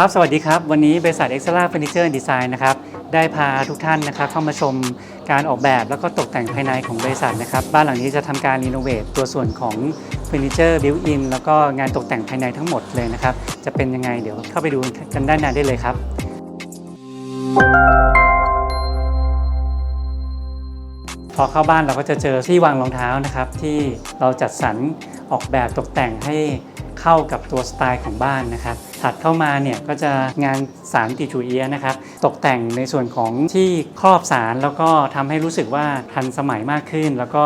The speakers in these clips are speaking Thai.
ครับ สวัสดีครับ วันนี้บริษัทเอ็กซ์ล่าเฟอร์นิเจอร์ดีไซน์นะครับ ได้พาทุกท่านนะครับเข้ามาชมการออกแบบแล้วก็ตกแต่งภายในของบริษัทนะครับ บ้านหลังนี้จะทำการรีโนเวทตัวส่วนของเฟอร์นิเจอร์บิวอินแล้วก็งานตกแต่งภายในทั้งหมดเลยนะครับ จะเป็นยังไงเดี๋ยวเข้าไปดูกันด้านในได้เลยครับ พอเข้าบ้านเราก็จะเจอที่วางรองเท้านะครับ ที่เราจัดสรรออกแบบตกแต่งให้เข้ากับตัวสไตล์ของบ้านนะครับ ถัดเข้ามาเนี่ยก็จะงานสารติจูเอียนะครับ ตกแต่งในส่วนของที่ครอบสารแล้วก็ทำให้รู้สึกว่าทันสมัยมากขึ้น แล้วก็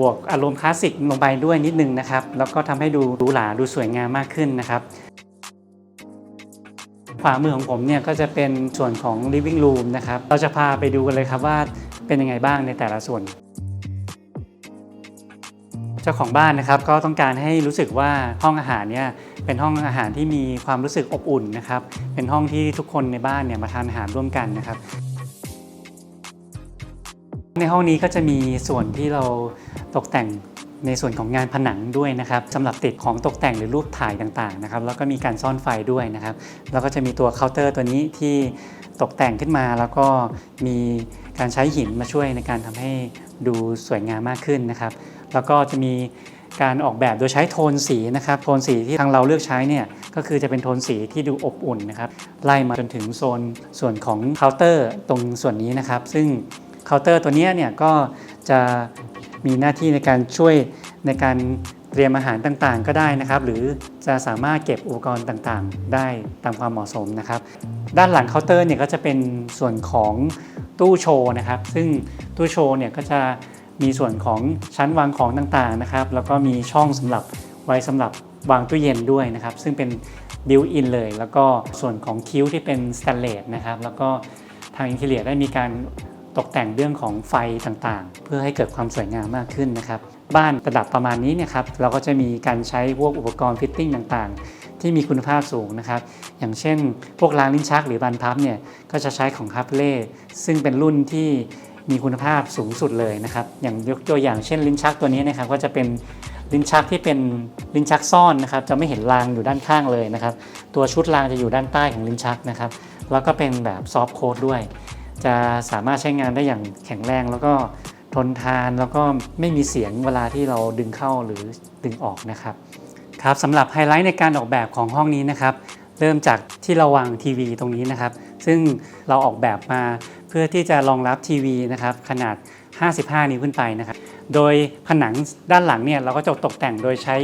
บวกอารมณ์คลาสสิกลงไปด้วยนิดนึงนะครับ แล้วก็ทำให้ดูหรูหราดูสวยงามมากขึ้นนะครับขวามือของผมเนี่ยก็จะเป็นส่วนของ living room นะครับ เราจะพาไปดูกันเลยครับว่า เป็นยังไงบ้างในแต่ละส่วน เจ้าของบ้านนะครับก็ต้องการให้รู้สึกว่าห้องอาหารเนี่ยเป็นห้องอาหารที่มีความรู้สึกอบอุ่นนะครับเป็นห้องที่ทุกคนในบ้านเนี่ยมาทานอาหารร่วมกันนะครับ ในห้องนี้ก็จะมีส่วนที่เราตกแต่ง ในส่วนของงานผนังด้วยนะครับสำหรับติดของตกแต่งหรือรูปถ่ายต่างๆนะครับแล้วก็มีการซ่อนไฟด้วยนะครับแล้วก็จะมีตัวเคาน์เตอร์ตัวนี้ที่ตกแต่งขึ้นมาแล้วก็มีการใช้หินมาช่วยในการทำให้ดูสวยงามมากขึ้นนะครับ แล้วก็จะมีการออกแบบโดยใช้โทนสีนะครับ โทนสีที่ทางเราเลือกใช้เนี่ยก็คือจะเป็นโทนสีที่ดูอบอุ่นนะครับไล่มาจนถึงโซนส่วนของเคาน์เตอร์ตรงส่วนนี้นะครับ ซึ่งเคาน์เตอร์ตัวเนี้ยเนี่ยก็จะ มีหน้าที่ในการช่วยในการเตรียมอาหารต่างๆ ก็ได้นะครับ หรือจะสามารถเก็บอุปกรณ์ต่างๆ ได้ตามความเหมาะสมนะครับ ด้านหลังเคาน์เตอร์เนี่ยก็จะเป็นส่วนของตู้โชว์นะครับ ซึ่งตู้โชว์เนี่ยก็จะมีส่วนของชั้นวางของต่างๆนะครับ แล้วก็มีช่องสำหรับไว้สำหรับวางตู้เย็นด้วยนะครับ ซึ่งเป็นบิวอินเลย แล้วก็ส่วนของคิ้วที่เป็นสแตนเลสนะครับ แล้วก็ทางอินเทเลียได้มีการ ตกแต่งเรื่องของไฟต่างๆ เพื่อให้เกิดความสวยงามมากขึ้นนะครับ บ้านระดับประมาณนี้เนี่ยครับเราก็จะมีการใช้พวกอุปกรณ์ฟิตติ้งต่างๆ ที่มีคุณภาพสูงนะครับ อย่างเช่น พวกรางลิ้นชักหรือบานพับเนี่ยก็จะใช้ของคาเล่ซึ่งเป็นรุ่นที่มีคุณภาพสูงสุดเลยนะครับ อย่างยกตัวอย่างเช่นลิ้นชักตัวนี้นะครับก็จะเป็นลิ้นชักที่เป็นลิ้นชักซ่อนนะครับ จะไม่เห็นรางอยู่ด้านข้างเลยนะครับ ตัวชุดรางจะอยู่ด้านใต้ของลิ้นชักนะครับ แล้วก็เป็นแบบซอฟต์โค้ดด้วย จะสามารถใช้งานได้อย่างแข็งแรง แล้วก็ทนทานแล้วก็ไม่มีเสียงเวลาที่เราดึงเข้าหรือดึงออกนะครับครับสำหรับไฮไลท์ในการออกแบบของห้องนี้นะครับ เริ่มจากที่เราวางทีวีตรงนี้นะครับ ซึ่งเราออกแบบมาเพื่อที่จะรองรับทีวีนะครับขนาด 55 นิ้วขึ้นไปนะครับ โดยผนังด้านหลังเนี่ยเราก็จะตกแต่งโดยใช้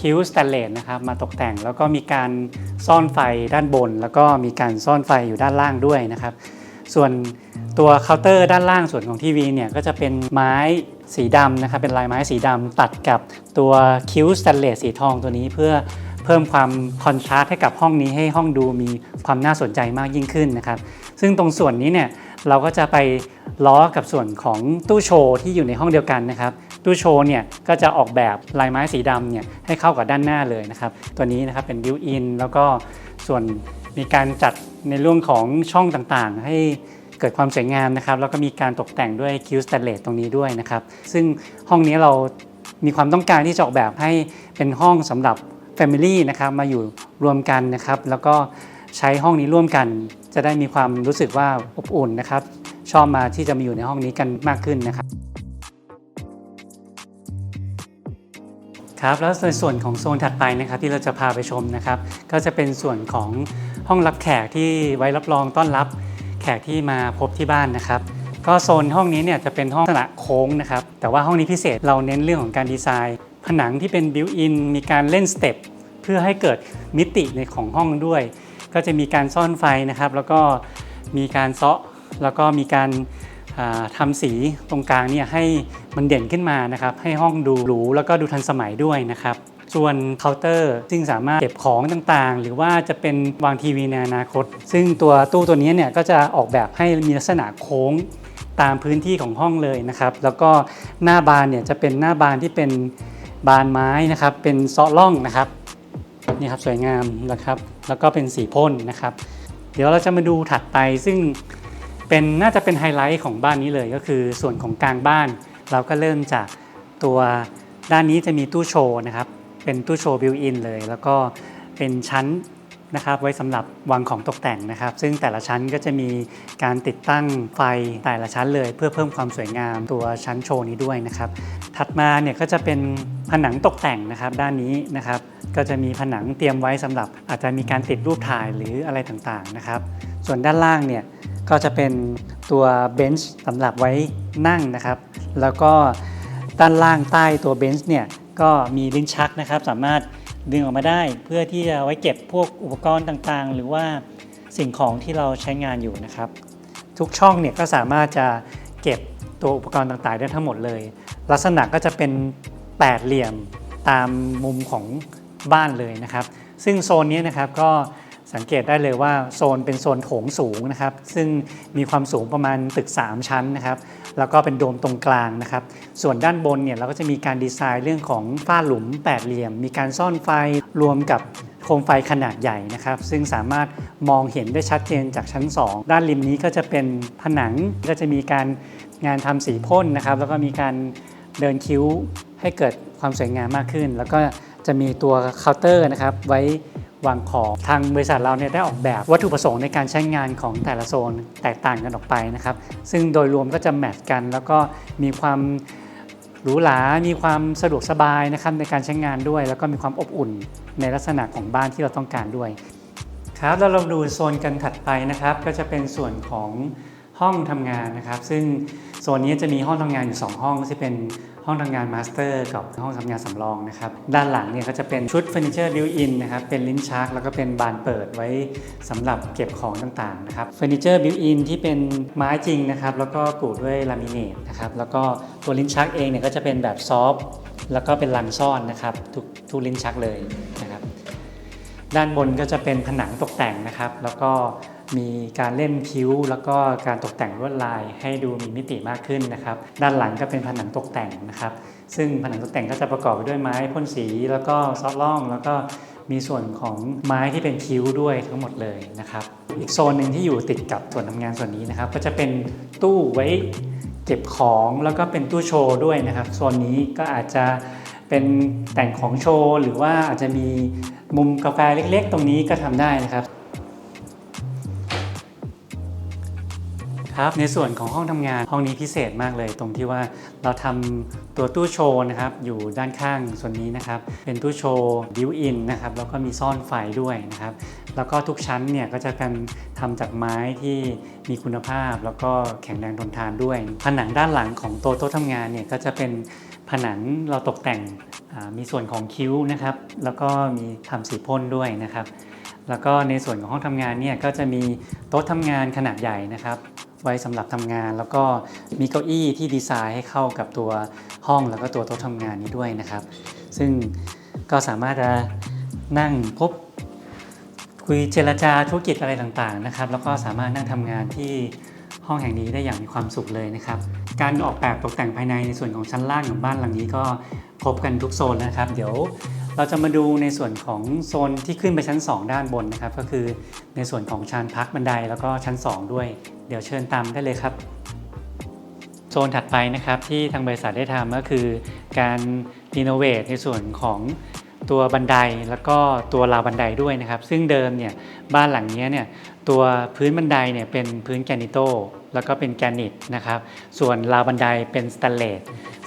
คิ้วสแตนเลสนะครับมาตกแต่งแล้วก็มีการซ่อนไฟด้านบน แล้วก็มีการซ่อนไฟอยู่ด้านล่างด้วยนะครับ ส่วนตัวเคาน์เตอร์ด้านล่างส่วนของทีวีเนี่ยก็จะเป็นไม้สีดำนะครับเป็นลายไม้สีดำตัดกับตัวคิ้วสแตนเลสสีทองตัวนี้เพื่อเพิ่มความคอนทราสต์ให้กับห้องนี้ให้ห้องดูมีความน่าสนใจมากยิ่งขึ้นนะครับ ซึ่งตรงส่วนนี้เนี่ยเราก็จะไปล้อกับส่วนของตู้โชว์ที่อยู่ในห้องเดียวกันนะครับตู้โชว์เนี่ยก็จะออกแบบลายไม้สีดำเนี่ยให้เข้ากับด้านหน้าเลยนะครับ ตัวนี้นะครับเป็นบิวอินแล้วก็ส่วนมีการจัด ในเรื่องของช่องต่างๆ ให้เกิดความสวยงามนะครับ แล้วก็มีการตกแต่งด้วยคิวสแตนเลสตรงนี้ด้วยนะครับ ซึ่งห้องนี้เรามีความต้องการที่จะออกแบบให้เป็นห้องสำหรับ Family นะครับมาอยู่รวมกันนะครับ แล้วก็ใช้ห้องนี้ร่วมกัน จะได้มีความรู้สึกว่าอบอุ่นนะครับ ชอบมาที่จะมาอยู่ในห้องนี้กันมากขึ้นนะครับ ครับแล้วในส่วนของโซนถัดไปนะครับที่เราจะพาไปชมนะครับ ก็จะเป็นส่วนของห้องรับแขกที่ไว้รับรองต้อนรับแขกที่มาพบที่บ้านนะครับ ก็โซนห้องนี้เนี่ยจะเป็นห้องลักษณะโค้งนะครับแต่ว่าห้องนี้พิเศษเราเน้นเรื่องของการดีไซน์ ผนังที่เป็นบิวอินมีการเล่นสเต็ปเพื่อให้เกิดมิติในของห้องด้วย ก็จะมีการซ่อนไฟนะครับ แล้วก็มีการเซาะแล้วก็มีการาทำสีตรงกลางเนี่ยให้ มันเด่นขึ้นมานะครับ ให้ห้องดูหรูแล้วก็ดูทันสมัยด้วยนะครับ ส่วนเคาน์เตอร์ซึ่งสามารถเก็บของต่างๆ หรือว่าจะเป็นวางทีวีในอนาคต ซึ่งตัวตู้ตัวนี้เนี่ยก็จะออกแบบให้มีลักษณะโค้งตามพื้นที่ของห้องเลยนะครับ แล้วก็หน้าบานเนี่ยจะเป็นหน้าบานที่เป็นบานไม้นะครับ เป็นเซาะล่องนะครับนี่ครับสวยงามนะครับ แล้วก็เป็นสีพ่นนะครับ เดี๋ยวเราจะมาดูถัดไปซึ่งเป็นน่าจะเป็นไฮไลท์ของบ้านนี้เลยก็คือส่วนของกลางบ้าน เราก็เริ่มจากตัวด้านนี้จะมีตู้โชว์นะครับ เป็นตู้โชว์บิวอินเลย แล้วก็เป็นชั้นนะครับไว้สำหรับวางของตกแต่งนะครับ ซึ่งแต่ละชั้นก็จะมีการติดตั้งไฟแต่ละชั้นเลย เพื่อเพิ่มความสวยงามตัวชั้นโชว์นี้ด้วยนะครับ ถัดมาเนี่ยก็จะเป็นผนังตกแต่งนะครับด้านนี้นะครับ ก็จะมีผนังเตรียมไว้สำหรับอาจจะมีการติดรูปถ่ายหรืออะไรต่างๆนะครับ ส่วนด้านล่างเนี่ยก็จะเป็นตัวเบนช์สำหรับไว้นั่งนะครับ แล้วก็ด้านล่างใต้ตัวเบนช์เนี่ยก็มีลิ้นชักนะครับ สามารถดึงออกมาได้เพื่อที่จะไว้เก็บพวกอุปกรณ์ต่างๆ หรือว่าสิ่งของที่เราใช้งานอยู่นะครับ ทุกช่องเนี่ยก็สามารถจะเก็บตัวอุปกรณ์ต่างๆ ได้ทั้งหมดเลย ลักษณะก็จะเป็นแปดเหลี่ยมตามมุมของ บ้านเลยนะครับ ซึ่งโซนนี้นะครับก็สังเกตได้เลยว่าโซนเป็นโซนโถงสูงนะครับ ซึ่งมีความสูงประมาณตึก 3 ชั้นนะครับ แล้วก็เป็นโดมตรงกลางนะครับ ส่วนด้านบนเนี่ยเราก็จะมีการดีไซน์เรื่องของฝ้าหลุมแปดเหลี่ยม มีการซ่อนไฟรวมกับโคมไฟขนาดใหญ่นะครับ ซึ่งสามารถมองเห็นได้ชัดเจนจากชั้น 2 ด้านริมนี้ก็จะเป็นผนังก็จะมีการงานทำสีพ่นนะครับ แล้วก็มีการเดินคิ้วให้เกิดความสวยงามมากขึ้น แล้วก็ จะมีตัวเคาน์เตอร์นะครับไว้วางของทางบริษัทเราเนี่ยได้ออกแบบวัตถุประสงค์ในการใช้งานของแต่ละโซนแตกต่างกันออกไปนะครับ ซึ่งโดยรวมก็จะแมทกัน แล้วก็มีความหรูหรา มีความสะดวกสบายนะครับในการใช้งานด้วย แล้วก็มีความอบอุ่นในลักษณะของบ้านที่เราต้องการด้วยครับแล้วเราดูโซนกันถัดไปนะครับ ก็จะเป็นส่วนของห้องทำงานนะครับ ซึ่งโซนนี้จะมีห้องทำงานอยู่ 2 ห้องที่เป็น ห้องทำงานมาสเตอร์กับห้องทำงานสำรองนะครับด้านหลังเนี่ยก็จะเป็นชุดเฟอร์นิเจอร์บิวอินนะครับเป็นลิ้นชักแล้วก็เป็นบานเปิดไว้สำหรับเก็บของต่างๆนะครับเฟอร์นิเจอร์บิวอินที่เป็นไม้จริงนะครับแล้วก็ปูด้วยลามิเนตนะครับแล้วก็ตัวลิ้นชักเองเนี่ยก็จะเป็นแบบซอฟต์แล้วก็เป็นลังซ่อนนะครับทุกทุกลิ้นชักเลยนะครับด้านบนก็จะเป็นผนังตกแต่งนะครับ แล้วก็ มีการเล่นคิ้ว แล้วก็การตกแต่งลวดลายให้ดูมีมิติมากขึ้นนะครับ ด้านหลังก็เป็นผนังตกแต่งนะครับ ซึ่งผนังตกแต่งก็จะประกอบไปด้วยไม้พ่นสี แล้วก็ซอฟล่อง แล้วก็มีส่วนของไม้ที่เป็นคิ้วด้วยทั้งหมดเลยนะครับ อีกโซนหนึ่งที่อยู่ติดกับส่วนทำงานส่วนนี้นะครับ ก็จะเป็นตู้ไว้เก็บของแล้วก็เป็นตู้โชว์ด้วยนะครับโซนนี้ก็อาจจะเป็นแต่งของโชว์หรือว่าอาจจะมีมุมกาแฟเล็ก ๆ ตรงนี้ก็ทำได้นะครับ ครับในส่วนของห้องทำงานห้องนี้พิเศษมากเลย ตรงที่ว่าเราทำตัวตู้โชว์นะครับอยู่ด้านข้างส่วนนี้นะครับเป็นตู้โชว์บิวอินนะครับแล้วก็มีซ่อนไฟด้วยนะครับแล้วก็ทุกชั้นเนี่ยก็จะเป็นทำจากไม้ที่มีคุณภาพ แล้วก็แข็งแรงทนทานด้วย ผนังด้านหลังของโต๊ะโต๊ะทำงานเนี่ยก็จะเป็นผนังเราตกแต่งมีส่วนของคิ้วนะครับ แล้วก็มีทำสีพ่นด้วยนะครับ แล้วก็ในส่วนของห้องทำงานเนี่ยก็จะมีโต๊ะทำงานขนาดใหญ่นะครับ ไว้สำหรับทำงาน แล้วก็มีเก้าอี้ที่ดีไซน์ให้เข้ากับตัวห้องแล้วก็ตัวโต๊ะทำงานนี้ด้วยนะครับ ซึ่งก็สามารถจะนั่งพบคุยเจรจาธุรกิจอะไรต่างๆนะครับ แล้วก็สามารถนั่งทำงานที่ห้องแห่งนี้ได้อย่างมีความสุขเลยนะครับ การออกแบบตกแต่งภายในในส่วนของชั้นล่างของบ้านหลังนี้ก็ครบกันทุกโซนนะครับ เดี๋ยว เราจะมาดูในส่วนของโซนที่ขึ้นไปชั้น 2 ด้านบนนะครับ ก็คือในส่วนของชานพักบันไดแล้วก็ชั้น 2 ด้วย เดี๋ยวเชิญตามได้เลยครับ โซนถัดไปนะครับที่ทางบริษัทได้ทำก็คือ การรีโนเวทในส่วนของตัวบันไดแล้วก็ตัวราวบันไดด้วยนะครับ ซึ่งเดิมเนี่ยบ้านหลังนี้เนี่ยตัวพื้นบันไดเนี่ยเป็นพื้นแกนิโตแล้วก็เป็นแกนิตนะครับ ส่วนราวบันไดเป็นสแตนเลส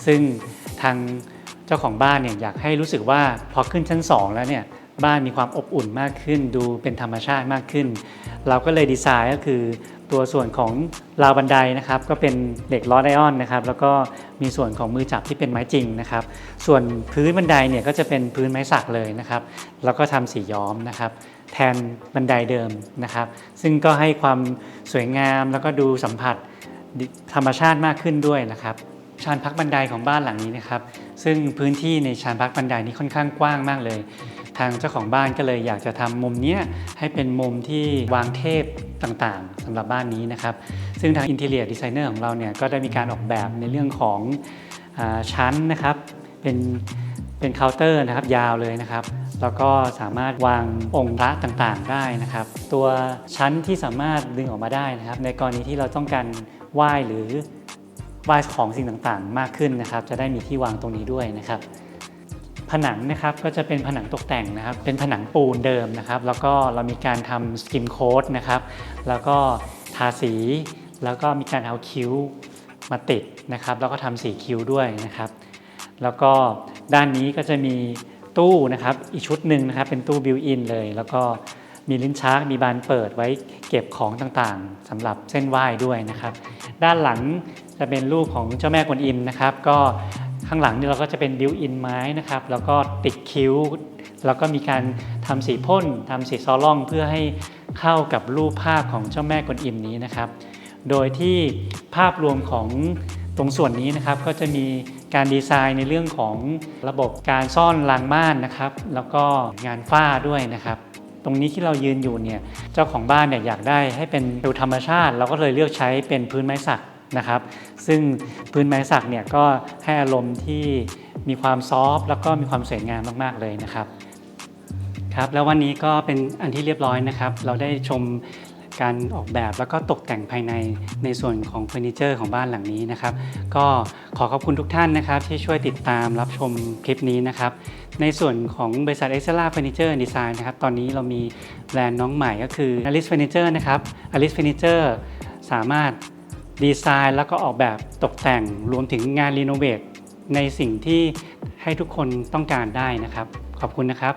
ซึ่งทาง จ้าของบ้านเนี่ยอยากให้รู้สึกว่าพอขึ้นชั้น 2 แล้วเนี่ยบ้านมีความอบอุ่นมากขึ้น ดูเป็นธรรมชาติมากขึ้น เราก็เลยดีไซน์ก็คือตัวส่วนของราวบันไดนะครับ ก็เป็นเหล็กล้อไดออนนะครับ แล้วก็มีส่วนของมือจับที่เป็นไม้จริงนะครับ ส่วนพื้นบันไดเนี่ยก็จะเป็นพื้นไม้สักเลยนะครับ แล้วก็ทำสีย้อมนะครับ แทนบันไดเดิมนะครับ ซึ่งก็ให้ความสวยงามแล้วก็ดูสัมผัสธรรมชาติมากขึ้นด้วยนะครับ ชานพักบันไดของบ้านหลังนี้นะครับ ซึ่งพื้นที่ในชานพักบันไดนี้ค่อนข้างกว้างมากเลย ทางเจ้าของบ้านก็เลยอยากจะทำมุมเนี้ยให้เป็นมุมที่วางเทพต่างๆสำหรับบ้านนี้นะครับ ซึ่งทาง Interior Designer ของเราเนี่ยก็ได้มีการออกแบบในเรื่องของอชั้นนะครับ เป็นเป็นเคาน์เตอร์นะครับยาวเลยนะครับแล้วก็สามารถวางองค์พระต่างๆได้นะครับ ตัวชั้นที่สามารถดึงออกมาได้นะครับ ในกรณีที่เราต้องการไหว้หรือ ไหว้ของสิ่งต่างๆ มากขึ้นนะครับ จะได้มีที่วางตรงนี้ด้วยนะครับ ผนังนะครับก็จะเป็นผนังตกแต่งนะครับ เป็นผนังปูนเดิมนะครับ แล้วก็เรามีการทำสกิมโค้ดนะครับ แล้วก็ทาสี แล้วก็มีการเอาคิ้วมาติดนะครับ แล้วก็ทำสีคิ้วด้วยนะครับ แล้วก็ด้านนี้ก็จะมีตู้นะครับ อีกชุดหนึ่งนะครับ เป็นตู้บิวอินเลย แล้วก็มีลิ้นชักมีบานเปิดไว้ เก็บของต่างๆสำหรับเส้นไหว้ด้วยนะครับ ด้านหลังจะเป็นรูปของเจ้าแม่กวนอิมนะครับ ก็ข้างหลังนี่เราก็จะเป็นบิวอินไม้นะครับ แล้วก็ติดคิ้ว แล้วก็มีการทำสีพ่นทำสีซอล่องเพื่อให้เข้ากับรูปภาพของเจ้าแม่กวนอิมนี้นะครับ โดยที่ภาพรวมของตรงส่วนนี้นะครับก็จะมีการดีไซน์ในเรื่องของระบบการซ่อนรางม่านนะครับ แล้วก็งานฝ้าด้วยนะครับ ตรงนี้ที่เรายืนอยู่เนี่ยเจ้าของบ้านเนี่ยอยากได้ให้เป็นดูธรรมชาติ เราก็เลยเลือกใช้เป็นพื้นไม้สักนะครับ ซึ่งพื้นไม้สักเนี่ยก็ให้อารมณ์ที่มีความซอฟต์แล้วก็มีความสวยงามมากๆเลยนะครับครับแล้ววันนี้ก็เป็นอันที่เรียบร้อยนะครับ เราได้ชม การออกแบบแล้วก็ตกแต่งภายในในส่วนของเฟอร์นิเจอร์ของบ้านหลังนี้นะครับ ก็ขอขอบคุณทุกท่านนะครับ ที่ช่วยติดตามรับชมคลิปนี้นะครับ ในส่วนของบริษัท e x c e l a Furniture and Design นะครับ ตอนนี้เรามีแบรนด์น้องใหม่ก็คือ Alice Furniture นะครับ Alice Furniture สามารถดีไซน์แล้วก็ออกแบบตกแต่งรวมถึงงานรีโนเวทในสิ่งที่ให้ทุกคนต้องการได้นะครับ ขอบคุณนะครับ